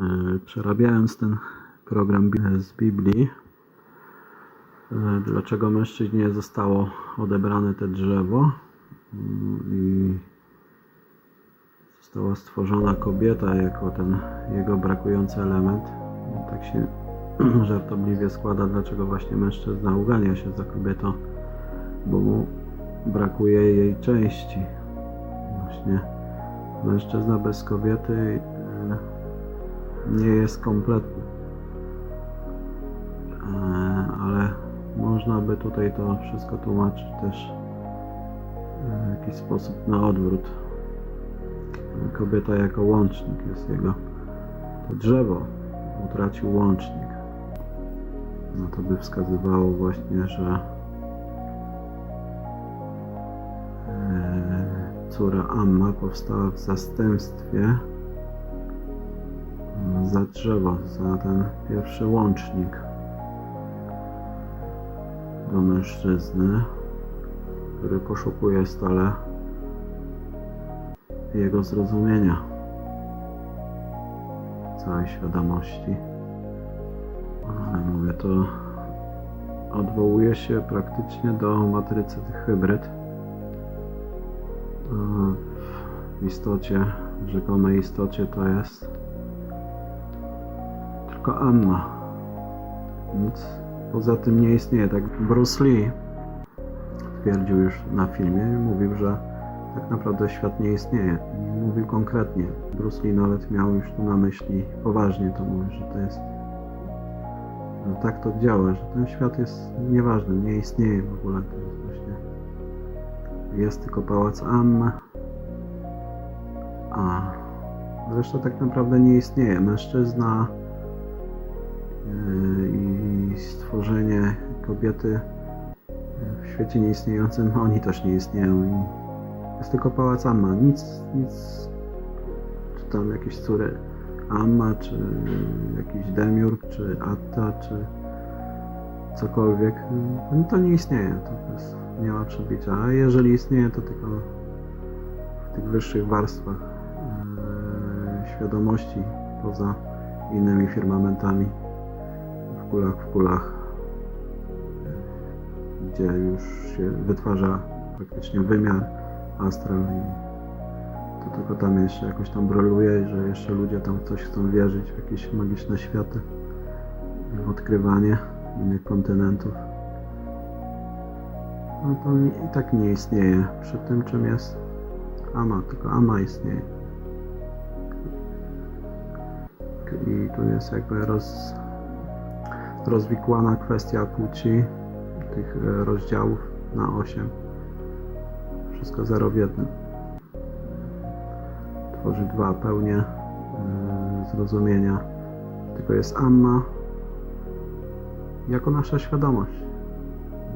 E, Przerabiając ten program z Biblii, e, dlaczego mężczyźnie zostało odebrane te drzewo mm, i została stworzona kobieta jako ten jego brakujący element. Tak się żartobliwie składa, dlaczego właśnie mężczyzna ugania się za kobietą, bo mu brakuje jej części. Właśnie mężczyzna bez kobiety nie jest kompletny. E, Ale można by tutaj to wszystko tłumaczyć też w jakiś sposób na odwrót. Kobieta jako łącznik jest jego. To drzewo utracił łącznik. No to by wskazywało właśnie, że e, córa Amma powstała w zastępstwie za drzewo, za ten pierwszy łącznik do mężczyzny, który poszukuje stale jego zrozumienia, całej świadomości. Ale mówię, to odwołuje się praktycznie do matrycy hybryd. A W istocie, w rzekomej istocie to jest tylko Anna. Nic poza tym nie istnieje. Tak Bruce Lee twierdził już na filmie, mówił, że tak naprawdę świat nie istnieje. I mówił konkretnie. Bruce Lee nawet miał już tu na myśli poważnie to mówi, że to jest że tak to działa, że ten świat jest nieważny, nie istnieje w ogóle. To jest właśnie jest tylko pałac Anna. A reszta tak naprawdę nie istnieje. Mężczyzna i stworzenie kobiety w świecie nieistniejącym, oni też nie istnieją. I jest tylko pałac Amma. Nic, nic, czy tam jakieś córy Amma, czy jakiś Demiurg, czy Atta, czy cokolwiek. No to nie istnieje. To jest, nie ma przebicia. A jeżeli istnieje, to tylko w tych wyższych warstwach yy, świadomości, poza innymi firmamentami, kulach, w kulach, gdzie już się wytwarza praktycznie wymiar astral i to tylko tam jeszcze jakoś tam broluje, że jeszcze ludzie tam coś chcą wierzyć, w jakieś magiczne światy, w odkrywanie innych kontynentów. No to i tak nie istnieje przed tym, czym jest Ama, tylko Ama istnieje. I tu jest jakby roz, rozwikłana kwestia płci tych e, rozdziałów na 8. Wszystko zero w jednym. Tworzy dwa pełnie e, zrozumienia. Tylko jest Amma jako nasza świadomość.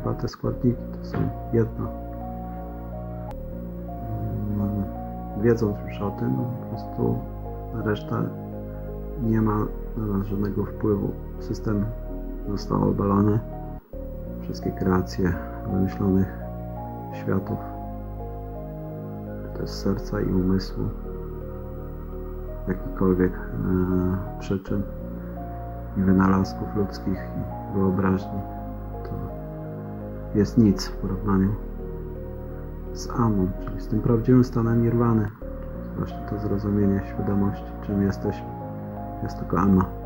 Dwa te składniki to są jedno. Wiedząc już o tym, po prostu reszta nie ma na nas żadnego wpływu. System został obalony. Wszystkie kreacje wymyślonych światów, to jest serca i umysłu, jakichkolwiek e, przyczyn i wynalazków ludzkich i wyobraźni, to jest nic w porównaniu z Amą, czyli z tym prawdziwym stanem nirwany. Właśnie to zrozumienie świadomości, czym jesteśmy. Jest tylko Ama.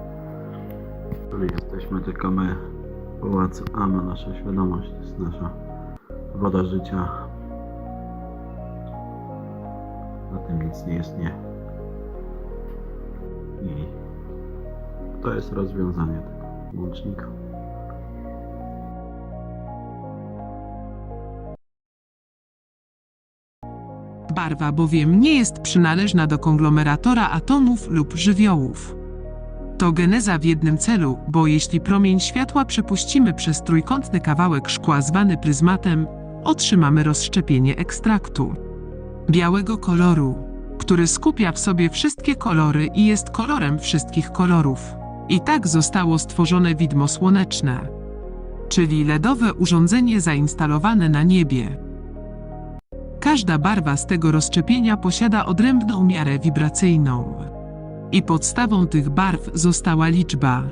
Czyli jesteśmy tylko my, pałac Ama, nasza świadomość, jest nasza woda życia. Na tym nic nie istnieje. I to jest rozwiązanie tego łącznika. Barwa bowiem nie jest przynależna do konglomeratora atomów lub żywiołów. To geneza w jednym celu, bo jeśli promień światła przepuścimy przez trójkątny kawałek szkła zwany pryzmatem, otrzymamy rozszczepienie ekstraktu białego koloru, który skupia w sobie wszystkie kolory i jest kolorem wszystkich kolorów. I tak zostało stworzone widmo słoneczne, czyli LEDowe urządzenie zainstalowane na niebie. Każda barwa z tego rozszczepienia posiada odrębną miarę wibracyjną. I podstawą tych barw została liczba.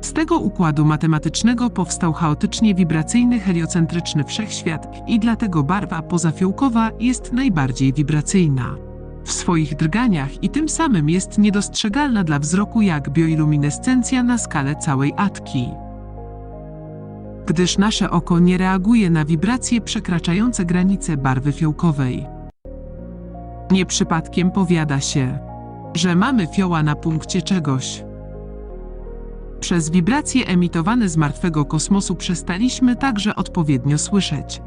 Z tego układu matematycznego powstał chaotycznie wibracyjny heliocentryczny wszechświat i dlatego barwa pozafiołkowa jest najbardziej wibracyjna. W swoich drganiach i tym samym jest niedostrzegalna dla wzroku jak bioiluminescencja na skalę całej atki. Gdyż nasze oko nie reaguje na wibracje przekraczające granice barwy fiołkowej. Nie przypadkiem powiada się, że mamy fioła na punkcie czegoś. Przez wibracje emitowane z martwego kosmosu przestaliśmy także odpowiednio słyszeć.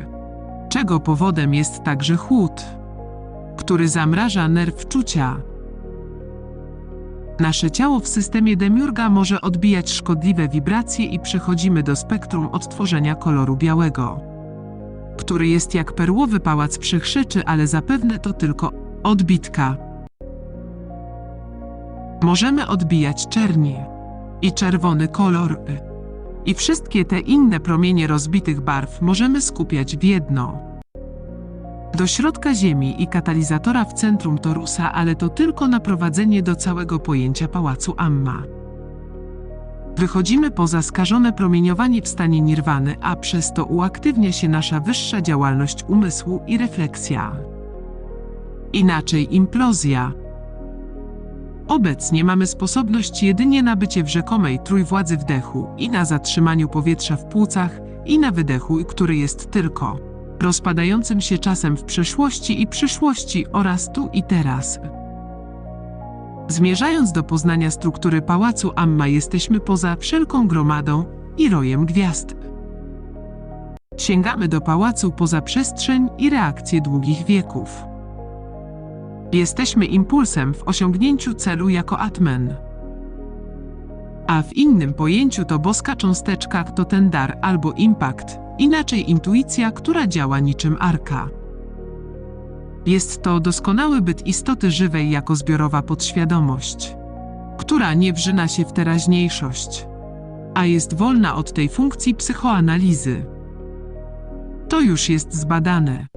Czego powodem jest także chłód, który zamraża nerw czucia. Nasze ciało w systemie Demiurga może odbijać szkodliwe wibracje i przechodzimy do spektrum odtworzenia koloru białego, który jest jak perłowy pałac wszechrzeczy, ale zapewne to tylko odbitka. Możemy odbijać czernie i czerwony kolor i wszystkie te inne promienie rozbitych barw możemy skupiać w jedno. Do środka Ziemi i katalizatora w centrum torusa, ale to tylko naprowadzenie do całego pojęcia pałacu Amma. Wychodzimy poza skażone promieniowanie w stanie nirwany, a przez to uaktywnia się nasza wyższa działalność umysłu i refleksja. Inaczej implozja. Obecnie mamy sposobność jedynie na bycie w rzekomej trójwładzy wdechu i na zatrzymaniu powietrza w płucach i na wydechu, który jest tylko rozpadającym się czasem w przeszłości i przyszłości oraz tu i teraz. Zmierzając do poznania struktury pałacu Amma, jesteśmy poza wszelką gromadą i rojem gwiazd. Sięgamy do pałacu poza przestrzeń i reakcje długich wieków. Jesteśmy impulsem w osiągnięciu celu jako Atmen. A w innym pojęciu to boska cząsteczka to ten dar albo impact, inaczej intuicja, która działa niczym arka. Jest to doskonały byt istoty żywej jako zbiorowa podświadomość, która nie wrzyna się w teraźniejszość, a jest wolna od tej funkcji psychoanalizy. To już jest zbadane.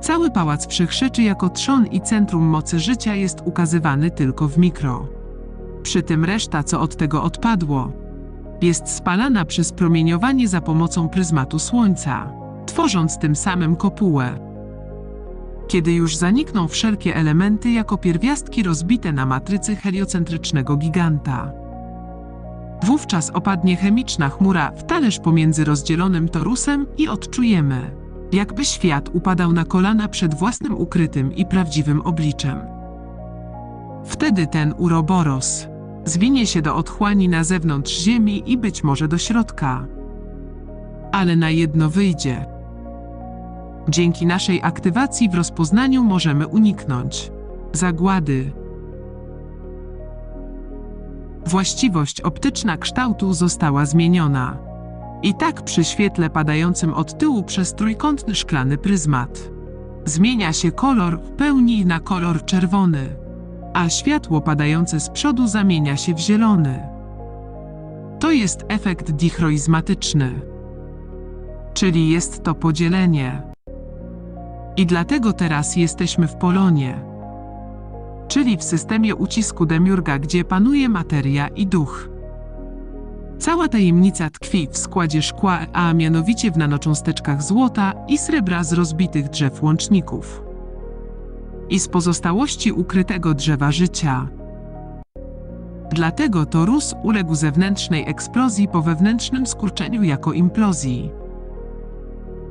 Cały pałac wszechrzeczy jako trzon i centrum mocy życia jest ukazywany tylko w mikro. Przy tym reszta, co od tego odpadło, jest spalana przez promieniowanie za pomocą pryzmatu Słońca, tworząc tym samym kopułę. Kiedy już zanikną wszelkie elementy jako pierwiastki rozbite na matrycy heliocentrycznego giganta. Wówczas opadnie chemiczna chmura w talerz pomiędzy rozdzielonym torusem i odczujemy, jakby świat upadał na kolana przed własnym ukrytym i prawdziwym obliczem. Wtedy ten uroboros zwinie się do otchłani na zewnątrz Ziemi i być może do środka. Ale na jedno wyjdzie. Dzięki naszej aktywacji w rozpoznaniu możemy uniknąć zagłady. Właściwość optyczna kształtu została zmieniona. I tak przy świetle padającym od tyłu przez trójkątny szklany pryzmat. Zmienia się kolor w pełni na kolor czerwony a światło padające z przodu zamienia się w zielony. To jest efekt dichroizmatyczny, czyli jest to podzielenie. I dlatego teraz jesteśmy w Polonie, czyli w systemie ucisku Demiurga, gdzie panuje materia i duch. Cała tajemnica tkwi w składzie szkła, a mianowicie w nanocząsteczkach złota i srebra z rozbitych drzew łączników i z pozostałości ukrytego drzewa życia. Dlatego Torus uległ zewnętrznej eksplozji po wewnętrznym skurczeniu jako implozji.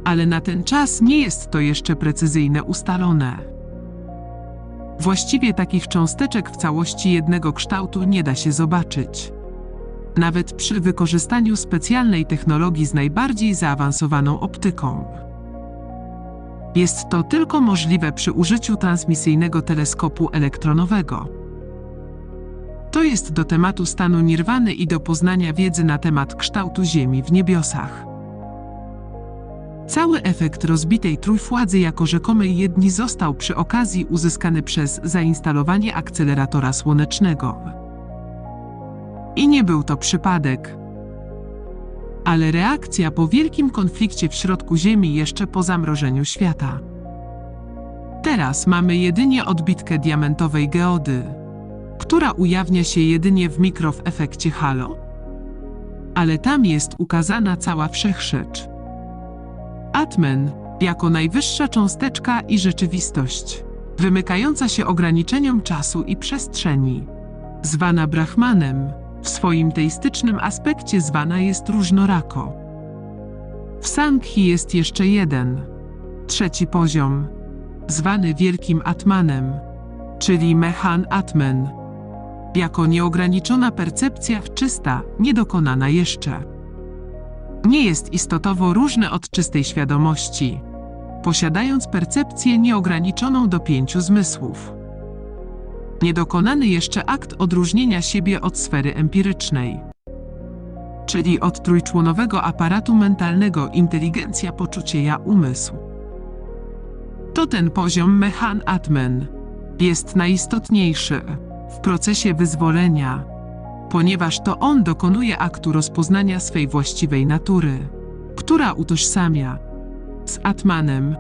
Ale na ten czas nie jest to jeszcze precyzyjne ustalone. Właściwie takich cząsteczek w całości jednego kształtu nie da się zobaczyć. Nawet przy wykorzystaniu specjalnej technologii z najbardziej zaawansowaną optyką. Jest to tylko możliwe przy użyciu transmisyjnego teleskopu elektronowego. To jest do tematu stanu nirwany i do poznania wiedzy na temat kształtu Ziemi w niebiosach. Cały efekt rozbitej trójfładzy jako rzekomej jedni został przy okazji uzyskany przez zainstalowanie akceleratora słonecznego. I nie był to przypadek ale reakcja po wielkim konflikcie w środku Ziemi jeszcze po zamrożeniu świata. Teraz mamy jedynie odbitkę diamentowej geody, która ujawnia się jedynie w mikro w efekcie halo. Ale tam jest ukazana cała wszechrzecz. Atmen jako najwyższa cząsteczka i rzeczywistość, wymykająca się ograniczeniom czasu i przestrzeni. Zwana Brahmanem, w swoim teistycznym aspekcie zwana jest różnorako. W Sanghi jest jeszcze jeden, trzeci poziom, zwany Wielkim Atmanem, czyli Mehan Atmen, jako nieograniczona percepcja czysta, niedokonana jeszcze. Nie jest istotowo różny od czystej świadomości, posiadając percepcję nieograniczoną do pięciu zmysłów. Niedokonany jeszcze akt odróżnienia siebie od sfery empirycznej, czyli od trójczłonowego aparatu mentalnego inteligencja, poczucie ja, umysł. To ten poziom Mechan Atmen jest najistotniejszy w procesie wyzwolenia, ponieważ to on dokonuje aktu rozpoznania swej właściwej natury, która utożsamia z Atmanem.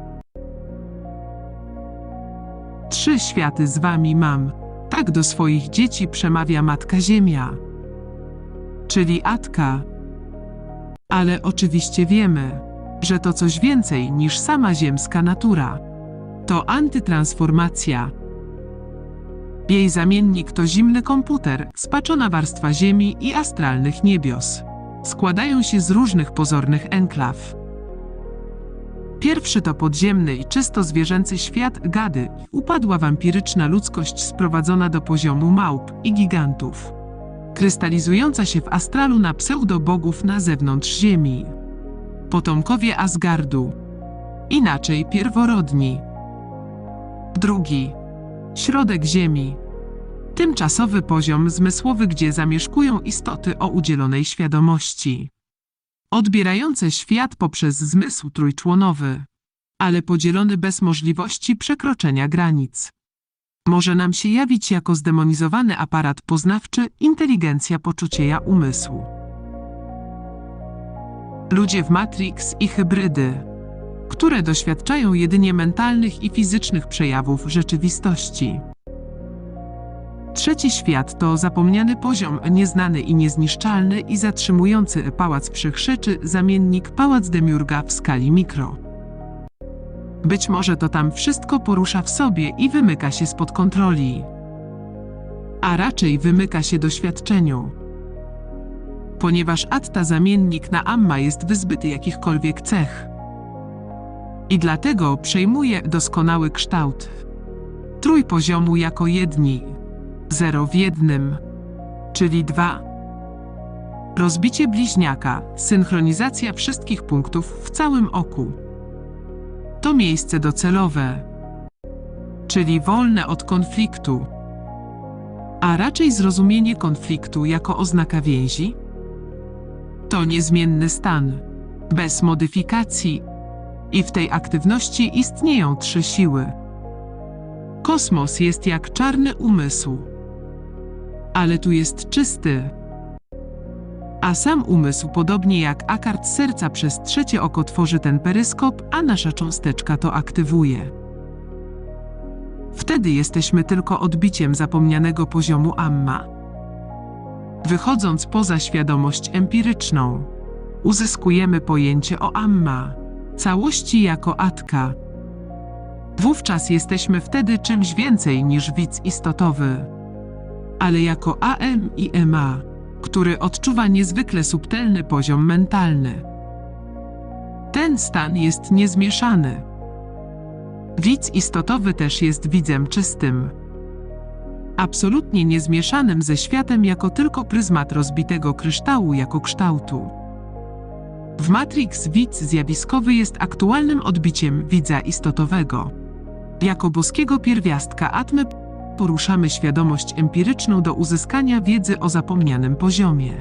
Trzy światy z wami mam, tak do swoich dzieci przemawia Matka Ziemia, czyli Atka. Ale oczywiście wiemy, że to coś więcej niż sama ziemska natura. To antytransformacja. Jej zamiennik to zimny komputer, spaczona warstwa Ziemi i astralnych niebios. Składają się z różnych pozornych enklaw. Pierwszy to podziemny i czysto zwierzęcy świat gady, upadła wampiryczna ludzkość sprowadzona do poziomu małp i gigantów, krystalizująca się w astralu na pseudobogów na zewnątrz Ziemi. Potomkowie Asgardu, inaczej pierworodni. Drugi, środek Ziemi. Tymczasowy poziom zmysłowy, gdzie zamieszkują istoty o udzielonej świadomości odbierające świat poprzez zmysł trójczłonowy, ale podzielony bez możliwości przekroczenia granic. Może nam się jawić jako zdemonizowany aparat poznawczy, inteligencja poczucie ja umysłu. Ludzie w Matrix i hybrydy, które doświadczają jedynie mentalnych i fizycznych przejawów rzeczywistości. Trzeci świat to zapomniany poziom, nieznany i niezniszczalny i zatrzymujący pałac wszechrzeczy, zamiennik pałac demiurga w skali mikro. Być może to tam wszystko porusza w sobie i wymyka się spod kontroli. A raczej wymyka się doświadczeniu. Ponieważ atta zamiennik na amma jest wyzbyty jakichkolwiek cech. I dlatego przejmuje doskonały kształt. Trójpoziomu jako jedni, zero w jednym, czyli dwa. Rozbicie bliźniaka, synchronizacja wszystkich punktów w całym oku. To miejsce docelowe, czyli wolne od konfliktu, a raczej zrozumienie konfliktu jako oznaka więzi. To niezmienny stan, bez modyfikacji, i w tej aktywności istnieją trzy siły. Kosmos jest jak czarny umysł ale tu jest czysty. A sam umysł, podobnie jak akard serca przez trzecie oko tworzy ten peryskop, a nasza cząsteczka to aktywuje. Wtedy jesteśmy tylko odbiciem zapomnianego poziomu Amma. Wychodząc poza świadomość empiryczną, uzyskujemy pojęcie o Amma, całości jako Atka. Wówczas jesteśmy wtedy czymś więcej niż widz istotowy ale jako AM i MA, który odczuwa niezwykle subtelny poziom mentalny. Ten stan jest niezmieszany. Widz istotowy też jest widzem czystym. Absolutnie niezmieszanym ze światem jako tylko pryzmat rozbitego kryształu jako kształtu. W Matrix widz zjawiskowy jest aktualnym odbiciem widza istotowego. Jako boskiego pierwiastka atmy poruszamy świadomość empiryczną do uzyskania wiedzy o zapomnianym poziomie.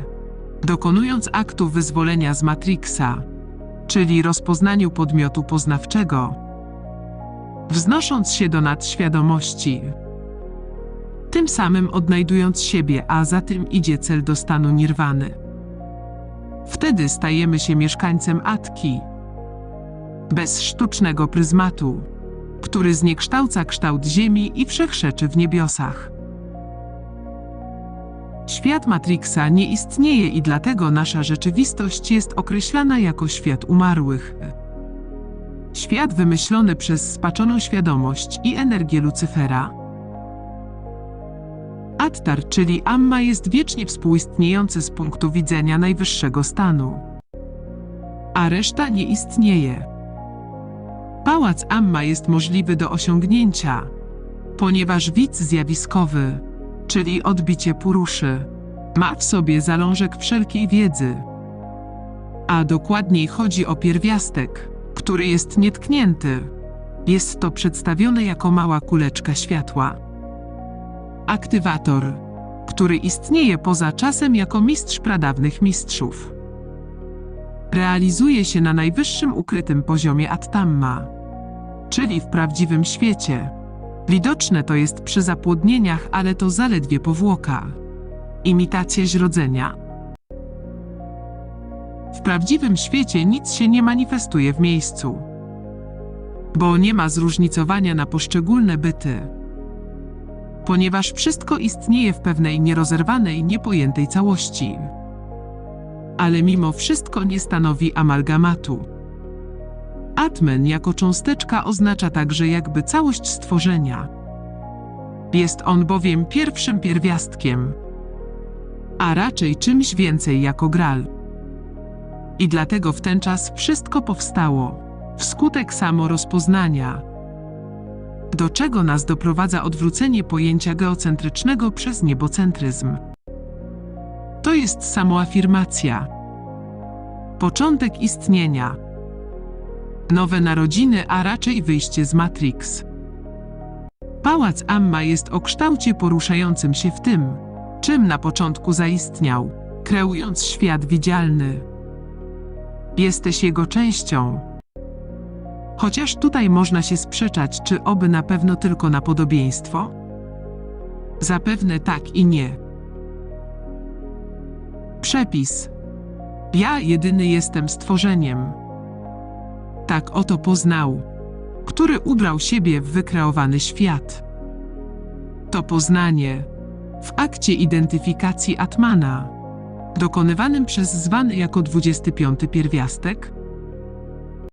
Dokonując aktu wyzwolenia z Matrixa, czyli rozpoznaniu podmiotu poznawczego, wznosząc się do nadświadomości, tym samym odnajdując siebie, a za tym idzie cel do stanu nirwany. Wtedy stajemy się mieszkańcem Atki, bez sztucznego pryzmatu, który zniekształca kształt Ziemi i wszechrzeczy w niebiosach. Świat Matrixa nie istnieje i dlatego nasza rzeczywistość jest określana jako świat umarłych. Świat wymyślony przez spaczoną świadomość i energię Lucyfera. Attar, czyli Amma, jest wiecznie współistniejący z punktu widzenia najwyższego stanu. A reszta nie istnieje. Pałac Amma jest możliwy do osiągnięcia, ponieważ widz zjawiskowy, czyli odbicie puruszy, ma w sobie zalążek wszelkiej wiedzy. A dokładniej chodzi o pierwiastek, który jest nietknięty. Jest to przedstawione jako mała kuleczka światła. Aktywator, który istnieje poza czasem jako mistrz pradawnych mistrzów. Realizuje się na najwyższym ukrytym poziomie Attamma, czyli w prawdziwym świecie. Widoczne to jest przy zapłodnieniach, ale to zaledwie powłoka. Imitacja źrodzenia. W prawdziwym świecie nic się nie manifestuje w miejscu, bo nie ma zróżnicowania na poszczególne byty, ponieważ wszystko istnieje w pewnej nierozerwanej, niepojętej całości. Ale mimo wszystko nie stanowi amalgamatu. Atmen jako cząsteczka oznacza także jakby całość stworzenia. Jest on bowiem pierwszym pierwiastkiem, a raczej czymś więcej jako gral. I dlatego w ten czas wszystko powstało, wskutek samorozpoznania. Do czego nas doprowadza odwrócenie pojęcia geocentrycznego przez niebocentryzm? To jest samoafirmacja. Początek istnienia. Nowe narodziny, a raczej wyjście z Matrix. Pałac Amma jest o kształcie poruszającym się w tym, czym na początku zaistniał, kreując świat widzialny. Jesteś jego częścią. Chociaż tutaj można się sprzeczać, czy oby na pewno tylko na podobieństwo? Zapewne tak i nie. Przepis. Ja jedyny jestem stworzeniem. Tak oto poznał, który ubrał siebie w wykreowany świat. To poznanie w akcie identyfikacji Atmana, dokonywanym przez zwany jako 25 pierwiastek,